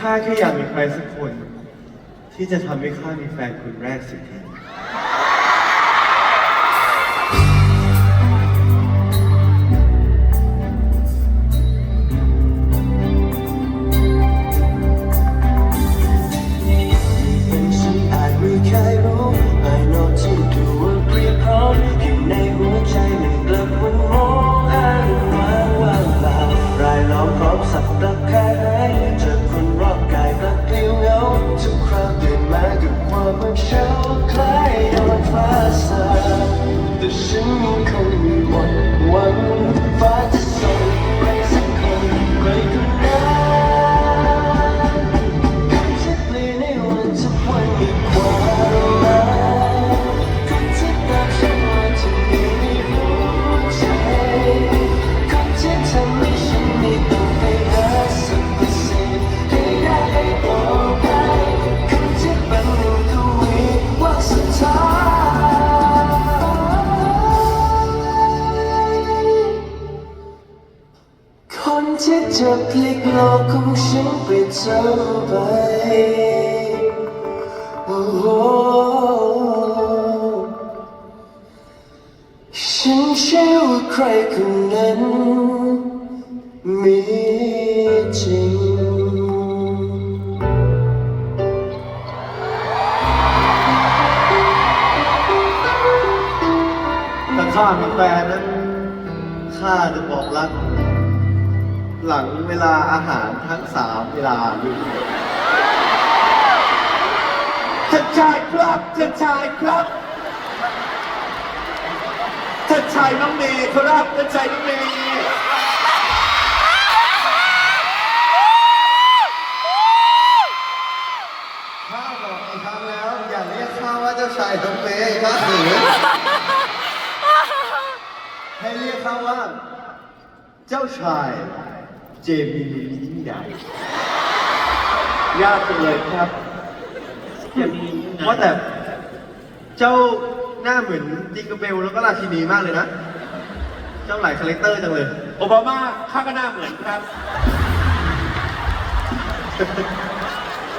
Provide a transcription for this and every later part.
ข้าแค่อยากมีใครสักคน ที่จะทำให้ข้ามีแฟนคนแรกสักที คนที่จะพลิกโลกของฉันไปเท่าไปโอ้โหฉันเชื่อว่าใครคนนั้นมีจริงถ้าข้ามีแฟนนั้นข้าจะบอกรัก หลังเวลาอาหารทั้งสามเวลาอยู่ท่านชายครับท่านชายครับท่านชายน้องเมย์ครับท่านชายน้องเมย์ข้าบอกอีกครั้งแล้วอย่าเรียกข้าว่าเจ้าชายน้องเมย์ข้าถือให้เรียกข้าว่า เจ้าชาย เจมินียิ่งใหญ่ยากจังเลยครับจะมีว่าแต่เจ้าหน้าเหมือนจิงเกอร์เบลแล้วก็ราชินีมากเลยนะ เจ้าหลายคาแรคเตอร์จังเลย โอบามาข้าก็หน้าเหมือนครับ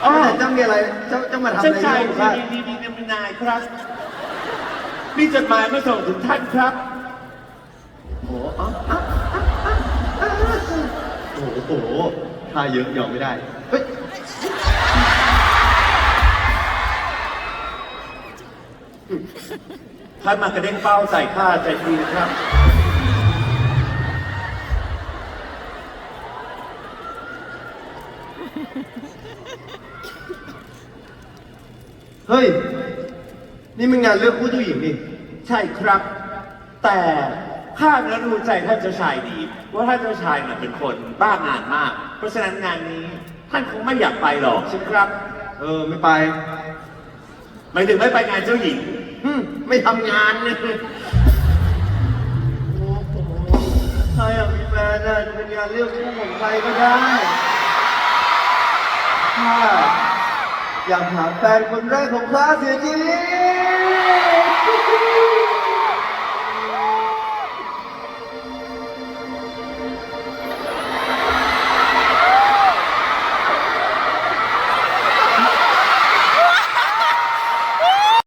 อ๋อแต่เจ้ามีอะไร เจ้าเจ้ามาทำอะไรชายลูกดีข้าดีดีดีนายครับมีจดหมายมาส่งถึงท่านครับโอ้โหอ๋ออ๋ออ๋อโอ้โหท่าเยอะยอมไม่ได้เฮ้ยท่านมากระเด้งเป้าใส่ข้าใจดีนะครับ เฮ้ย นี่มันงานเลือกผู้เจ้หญิงนี่ ใช่ครับ แต่ ข้านั้นรู้ใจท่านเจ้าชายดี ว่าท่านเจ้าชายน่ะเป็นคนบ้างานมาก เพราะฉะนั้นงานนี้ท่านคงไม่อยากไปหรอกใช่ไหมครับเออไม่ไปหมายถึงไม่ไปงานเจ้าหญิงหึไม่ทำงานเลยโอ้โหถ้าอยากมีแฟนน่ะจะเป็นงานเลือกคู่ของใครก็ได้ ถ้าอยากหาแฟนคนแรกของข้าเสียที